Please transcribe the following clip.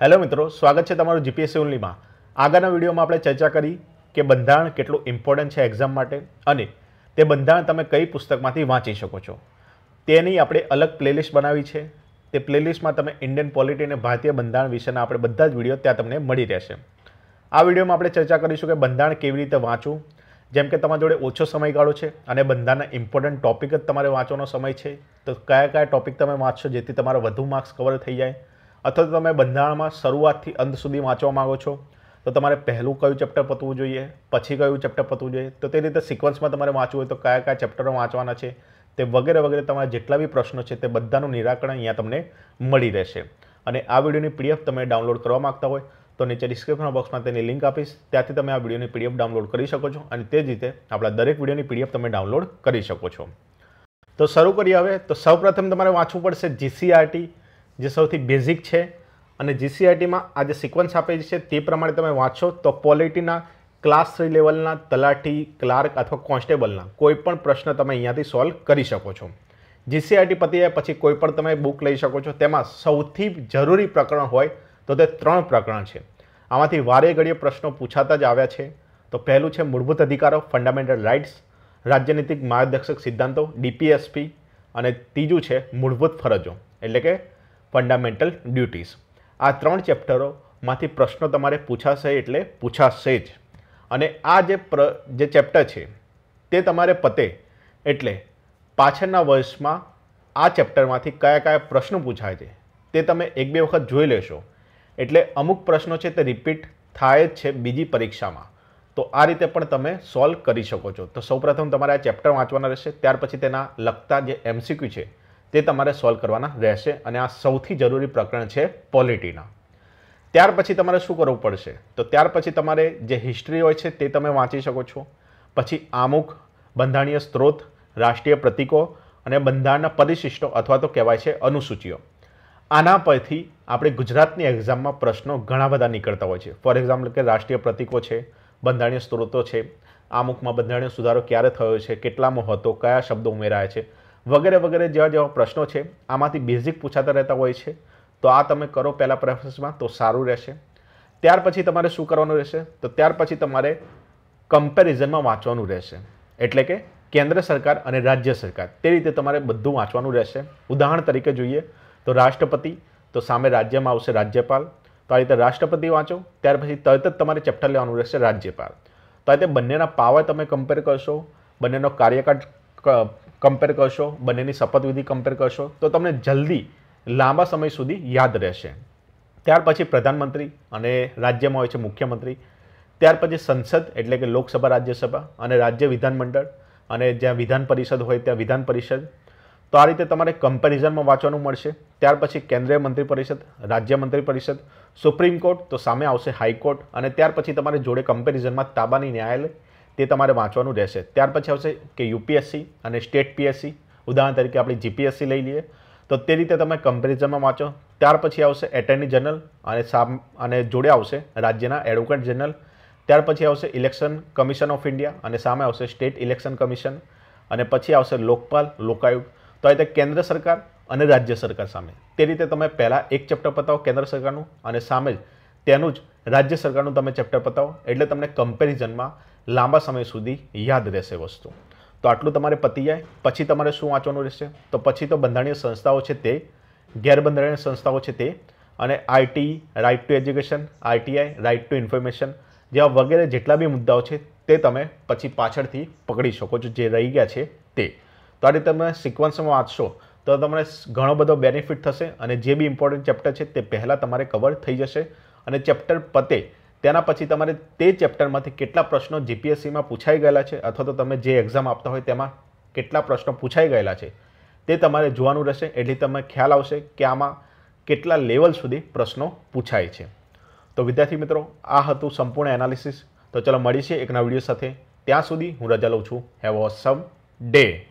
Hello મિત્રો, સ્વાગત છે તમારું જીપીએસસી ઓનલીમાં આગળના વિડીયોમાં આપણે ચર્ચા કરી કે બંધારણ કેટલું ઇમ્પોર્ટન્ટ છે એક્ઝામ માટે અને તે બંધારણ તમે કઈ પુસ્તકમાંથી વાંચી શકો છો. તેની આપણે અલગ પ્લેલિસ્ટ બનાવી છે. તે પ્લેલિસ્ટમાં તમે ઇન્ડિયન પોલિટી અને ભારતીય બંધારણ વિશેના આપણે બધા જ વીડિયો ત્યાં તમને મળી રહેશે. આ વિડીયોમાં આપણે ચર્ચા કરીશું કે બંધારણ કેવી રીતે વાંચવું. જેમ કે તમારા જોડે ઓછો સમયગાળો છે અને બંધારણના ઇમ્પોર્ટન્ટ ટોપિક જ તમારે વાંચવાનો સમય છે. તો કયા કયા ટોપિક તમે વાંચશો જેથી તમારા વધુ માર્ક્સ કવર થઈ જાય. અથવા તો તમે બંધારણમાં શરૂઆતથી અંત સુધી વાંચવા માગો છો, તો તમારે પહેલું કયું ચેપ્ટર પતવું જોઈએ, પછી કયું ચેપ્ટર પતવું જોઈએ, તો તે રીતે સિક્વન્સમાં તમારે વાંચવું હોય તો કયા કયા ચેપ્ટરો વાંચવાના છે, તે વગેરે વગેરે તમારા જેટલા બી પ્રશ્નો છે તે બધાનું નિરાકરણ અહીંયા તમને મળી રહેશે. અને આ વિડીયોની પીડીએફ તમે ડાઉનલોડ કરવા માગતા હોય, તો નીચે ડિસ્ક્રિપ્શન બોક્સમાં તેની લિંક આપીશ, ત્યાંથી તમે આ વિડીયોની પીડીએફ ડાઉનલોડ કરી શકો છો અને તે જ રીતે આપણા દરેક વિડીયોની પીડીએફ તમે ડાઉનલોડ કરી શકો છો. તો શરૂ કરીએ હવે, તો સૌપ્રથમ તમારે વાંચવું પડશે જીસીઆરટી જે સૌથી બેઝિક છે અને જીસીઆરટીમાં આ જે સિક્વન્સ આપેલી છે તે પ્રમાણે તમે વાંચો તો પોલિટીના ક્લાસ થ્રી લેવલના તલાટી ક્લાર્ક અથવા કોન્સ્ટેબલના કોઈ પણ પ્રશ્ન તમે અહીંયાથી સોલ્વ કરી શકો છો. જીસીઆરટી પતી જાય પછી કોઈ પણ તમે બુક લઈ શકો છો. તેમાં સૌથી જરૂરી પ્રકરણ હોય તો તે ત્રણ પ્રકરણ છે. આમાંથી વારે ઘડીએ પ્રશ્નો પૂછાતા જ આવ્યા છે. તો પહેલું છે મૂળભૂત અધિકારો ફંડામેન્ટલ રાઇટ્સ રાજ્યનીતિક માર્ગદર્શક સિદ્ધાંતો ડીપીએસપી અને ત્રીજું છે મૂળભૂત ફરજો. એટલે કે ફંડામેન્ટલ ડ્યુટીઝ આ ત્રણ ચેપ્ટરોમાંથી પ્રશ્નો તમારે પૂછાશે એટલે પૂછાશે જ. અને આ જે પ્ર, જે ચેપ્ટર છે, તે તમારે પતે એટલે પાછળના વર્ષમાં આ ચેપ્ટરમાંથી કયા કયા પ્રશ્નો પૂછાય છે, તે તમે એક બે વખત જોઈ લેશો. એટલે અમુક પ્રશ્નો છે તે રિપીટ થાય જ છે બીજી પરીક્ષામાં. તો આ રીતે પણ તમે સોલ્વ કરી શકો છો. તો સૌપ્રથમ તમારે આ ચેપ્ટર વાંચવાના રહેશે, ત્યાર પછી તેના લગતા જે એમસીક્યુ છે તે તમારે સોલ્વ કરવાના રહેશે અને આ સૌથી જરૂરી પ્રકરણ છે પોલિટીના. ત્યાર પછી તમારે શું કરવું પડશે? તો ત્યાર પછી તમારે જે હિસ્ટ્રી હોય છે તે તમે વાંચી શકો છો. પછી આમુખ, બંધારણીય સ્ત્રોત, રાષ્ટ્રીય પ્રતીકો અને બંધારણના પરિશિષ્ટો અથવા તો કહેવાય છે અનુસૂચિઓ. આના પરથી આપણે ગુજરાતની એક્ઝામમાં પ્રશ્નો ઘણા બધા નીકળતા હોય છે. ફોર એક્ઝામ્પલ કે રાષ્ટ્રીય પ્રતીકો છે, બંધારણીય સ્ત્રોતો છે, આમુખમાં બંધારણીય સુધારો ક્યારે થયો છે, કેટલામાં હતો, કયા શબ્દો ઉમેરાયા છે વગેરે વગેરે જેવા જેવા પ્રશ્નો છે, આમાંથી બેઝિક પૂછાતા રહેતા હોય છે, તો આ તમે કરો પહેલાં પ્રેફરન્સમાં તો સારું રહેશે. ત્યાર પછી તમારે શું કરવાનું રહેશે? તો ત્યાર પછી તમારે કમ્પેરિઝનમાં વાંચવાનું રહેશે. એટલે કે કેન્દ્ર સરકાર અને રાજ્ય સરકાર, તે રીતે તમારે બધું વાંચવાનું રહેશે. ઉદાહરણ તરીકે જોઈએ, તો રાષ્ટ્રપતિ, તો સામે રાજ્યમાં આવશે રાજ્યપાલ. તો આ રીતે રાષ્ટ્રપતિ વાંચો, ત્યાર પછી તરત જ તમારે ચેપ્ટર લેવાનું રહેશે રાજ્યપાલ. તો આ રીતે બંનેના પાવર તમે કમ્પેર કરશો, બંનેનો કાર્યકાળ કમ્પેર કરશો, બંનેની શપથવિધિ કમ્પેર કરશો, તો તમને જલ્દી, લાંબા સમય સુધી યાદ રહેશે. ત્યાર પછી પ્રધાનમંત્રી અને રાજ્યમાં હોય છે મુખ્યમંત્રી. ત્યાર પછી સંસદ, એટલે કે લોકસભા, રાજ્યસભા અને રાજ્ય વિધાનમંડળ અને જ્યાં વિધાન પરિષદ હોય ત્યાં વિધાન પરિષદ. તો આ રીતે તમારે કમ્પેરિઝનમાં વાંચવાનું મળશે. ત્યાર પછી કેન્દ્રીય મંત્રી પરિષદ, રાજ્ય મંત્રી પરિષદ, સુપ્રીમ કોર્ટ, તો સામે આવશે હાઈકોર્ટ અને ત્યાર પછી તમારે જોડે કમ્પેરિઝનમાં તાબાની ન્યાયાલય તે તમારે વાંચવાનું રહેશે. ત્યાર પછી આવશે કે યુપીએસસી અને સ્ટેટ પીએસસી. ઉદાહરણ તરીકે આપણે જીપીએસસી લઈ લઈએ. તો તે રીતે તમે કમ્પેરિઝનમાં વાંચો. ત્યાર પછી આવશે એટર્ની જનરલ અને સામ અને જોડે આવશે રાજ્યના એડવોકેટ જનરલ. ત્યાર પછી આવશે ઇલેક્શન કમિશન ઓફ ઇન્ડિયા અને સામે આવશે સ્ટેટ ઇલેક્શન કમિશન. અને પછી આવશે લોકપાલ લોકાયુક્ત તો આ રીતે કેન્દ્ર સરકાર અને રાજ્ય સરકાર સામે. તે રીતે તમે પહેલાં એક ચેપ્ટર પતાવો કેન્દ્ર સરકારનું અને સામે જ તેનું જ રાજ્ય સરકારનું તમે ચેપ્ટર પતાવો, એટલે તમને કમ્પેરિઝનમાં લાંબા સમય સુધી યાદ રહેશે વસ્તુ. તો આટલું તમારે પતી જાય, પછી તમારે શું વાંચવાનું રહેશે? તો પછી તો બંધારણીય સંસ્થાઓ છે તે, ગેરબંધારણીય સંસ્થાઓ છે તે, અને IT right to education ITI right to information જેવા વગેરે જેટલા બી મુદ્દાઓ છે તે તમે પછી પાછળથી પકડી શકો છો જે રહી ગયા છે તે. તો આ રીતે તમે સિક્વન્સમાં વાંચશો, તો તમને ઘણો બધો બેનિફિટ થશે અને જે બી ઇમ્પોર્ટન્ટ ચેપ્ટર છે તે પહેલાં તમારે કવર થઈ જશે. અને ચેપ્ટર પતે, તેના પછી તમારે તે ચેપ્ટરમાંથી કેટલા પ્રશ્નો જીપીએસસીમાં પૂછાઈ ગયેલા છે, અથવા તો તમે જે એક્ઝામ આપતા હોય તેમાં કેટલા પ્રશ્નો પૂછાઈ ગયેલા છે, તે તમારે જોવાનું રહેશે, એટલે તમને ખ્યાલ આવશે કે આમાં કેટલા લેવલ સુધી પ્રશ્નો પૂછાય છે. તો વિદ્યાર્થી મિત્રો, આ હતું સંપૂર્ણ એનાલિસિસ. તો ચલો મળીશું એકના વીડિયો સાથે. ત્યાં સુધી હું રજા લઉં છું. Have a some day